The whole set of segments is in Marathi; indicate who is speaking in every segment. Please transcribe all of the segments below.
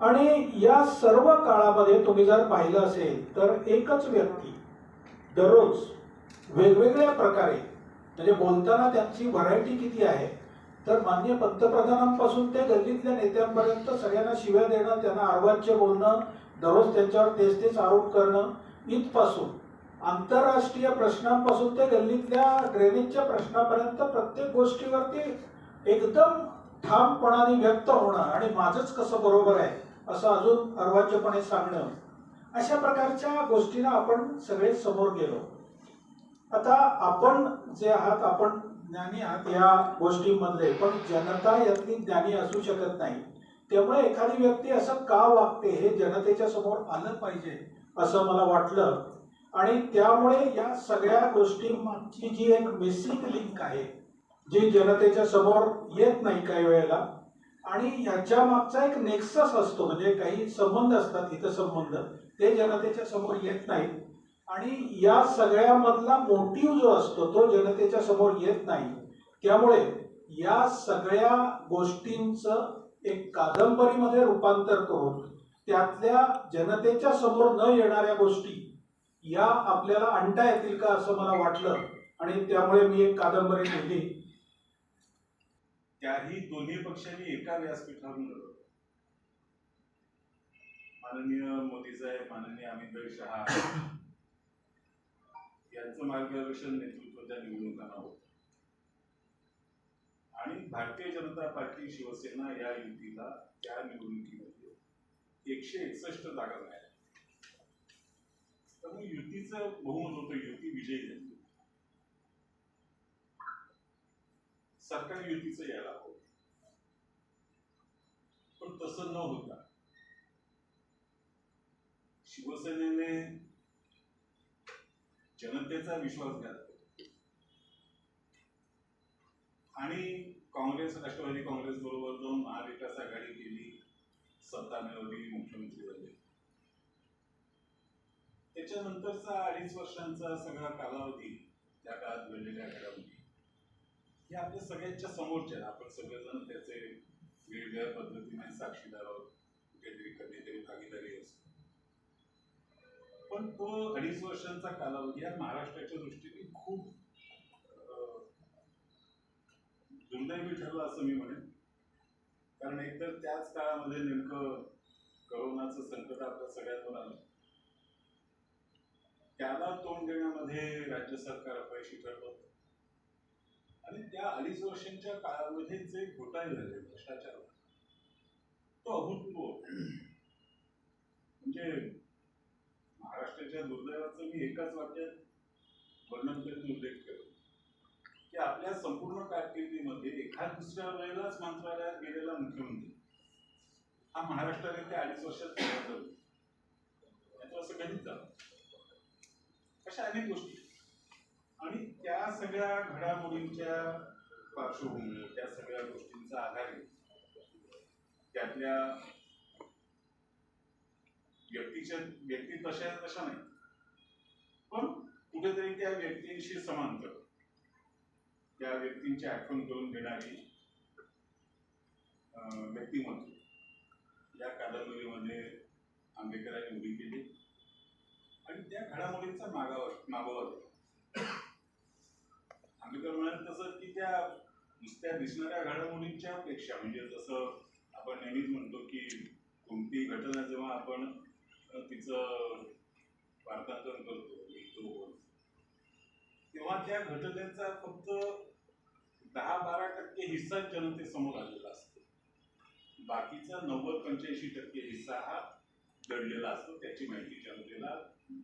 Speaker 1: आणि या सर्व काळामध्ये तुम्ही जर पाहिलं असेल तर एकच व्यक्ती दररोज वेगवेगळ्या प्रकारे म्हणजे बोलताना त्यांची व्हरायटी किती आहे तर मान्य पंतप्रधानांपासून ते गल्लीतल्या नेत्यांपर्यंत सगळ्यांना शिव्या देणं त्यांना अर्वाच्य बोलणं दररोज त्यांच्यावर तेच तेच आरोप करणं इथपासून आंतरराष्ट्रीय प्रश्नांपासून ते गल्लीतल्या ड्रेनेजच्या प्रश्नापर्यंत प्रत्येक गोष्टीवरती एकदम ठामपणाने व्यक्त होणं आणि माझंच कसं बरोबर आहे असं अजून अर्वाच्यपणे सांगणं. अशा प्रकारच्या गोष्टींना आपण सगळे समोर गेलो. आता आपण जे आहात आपण ज्ञानी आहात या गोष्टीमधले पण जनता यातली ज्ञानी असू शकत नाही. त्यामुळे एखादी व्यक्ती असं का वागते हे जनतेच्या समोर आलं पाहिजे असं मला वाटलं. आणि त्यामुळे या सगळ्या गोष्टींमागची जी एक बेसिक लिंक आहे जी जनतेच्या समोर येत नाही काही वेळेला आणि ह्याच्या मागचा एक नेक्सस असतो म्हणजे काही संबंध असतात हितसंबंध ते जनतेच्या समोर येत नाहीत. आणि या सगळ्यामधला मोटिव्ह जो असतो तो जनतेच्या समोर येत नाही. त्यामुळे या सगळ्या गोष्टींचं एक कादंबरीमध्ये रूपांतर करून त्यातल्या जनतेच्या समोर न येणाऱ्या गोष्टी या आपल्याला आणता येतील का असं मला वाटलं आणि त्यामुळे मी एक कादंबरी लिहिली.
Speaker 2: त्याही दोन्ही पक्षांनी एका व्यासपीठावर लढवलं. माननीय मोदी साहेब माननीय अमितभाई शहा यांचं मार्गदर्शन नेतृत्व त्या निवडणुकांना होत. आणि भारतीय जनता पार्टी शिवसेना या युतीला त्या निवडणुकीमध्ये एकशे एकसष्ट जागा मिळाल्या. त्यामुळे युतीचं बहुमत होतं युती विजयी झाली. सरकार युतीचं यायला हवं. पण तसं न होता शिवसेनेने जनतेचा विश्वासघात आणि काँग्रेस राष्ट्रवादी काँग्रेस बरोबर जाऊन महाविकास आघाडी केली सत्ता मिळवली मुख्यमंत्री झाले त्याच्यानंतरचा अडीच वर्षांचा सगळा कालावधी त्या काळात घडलेल्या घडामोडी हे आपल्या सगळ्यांच्या समोरचे आपण सगळेजण त्याचे वेगवेगळ्या पद्धतीने साक्षीदार आहोत कुठेतरी कधीतरी भागीदारी असतो पण तो अडीच वर्षांचा कालावधी हा महाराष्ट्राच्या दृष्टीने खूप अं, दुर्दैवी ठरला असं मी म्हणेन. कारण एकतर त्याच काळामध्ये नेमकं करोनाचं संकट आपल्या सगळ्यांवर आलं. त्याला तोंड देण्यामध्ये राज्य सरकार अपयशी ठरलं होतं. आणि त्या अडीच वर्षांच्या काळामध्ये जे घोटाळे झाले भ्रष्टाचार तो अभूतपूर्व म्हणजे महाराष्ट्राच्या दुर्दैवाचं मी एकाच वाक्यात वर्णन करीत उल्लेख केला. की आपल्या संपूर्ण कारकिर्दीमध्ये एखाद दुसऱ्या वेळेलाच मंत्रालयात गेलेला मुख्यमंत्री हा महाराष्ट्राने त्या अडीच वर्षात पहिल्यांदा असं कधीच झालं अशा अनेक गोष्टी. आणि त्या सगळ्या घडामोडींच्या पार्श्वभूमीवर त्या सगळ्या गोष्टींचा आधार त्यातल्या व्यक्तीच्या व्यक्ती तशा तशा नाही पण कुठेतरी त्या व्यक्तींशी समांतर त्या व्यक्तींची आठवण करून देणारी व्यक्तिमत्व. या कादंबरीमध्ये आंबेडकरांनी उभी केली. आणि त्या घडामोडींचा मागावर मागोवा घेतला. आंबेडकर म्हणत तसं की त्या नुसत्या दिसणाऱ्या घडामोडींच्या पेक्षा म्हणजे जसं आपण नेहमीच म्हणतो की कोणतीही घटना जेव्हा आपण तिचं वार्तांकन करतो लिहितो तेव्हा त्या घटनेचा फक्त दहा बारा टक्के हिस्सा जनतेसमोर आलेला असतो बाकीचा नव्वद पंच्याऐंशी टक्के हिस्सा हा दडलेला असतो त्याची माहिती जनतेला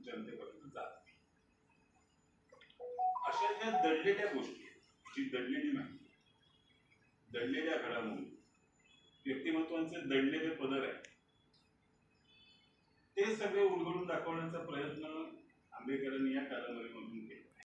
Speaker 2: जनतेपर्यंत जात नाही. अशा ज्या दडलेल्या गोष्टी जी दडलेली माहिती दडलेल्या घडामोडी. व्यक्तिमत्वांचे दडलेले पदर आहेत ते सगळे उलगडून दाखवण्याचा प्रयत्न आंबेडकरांनी या कादंबरीमधून केला.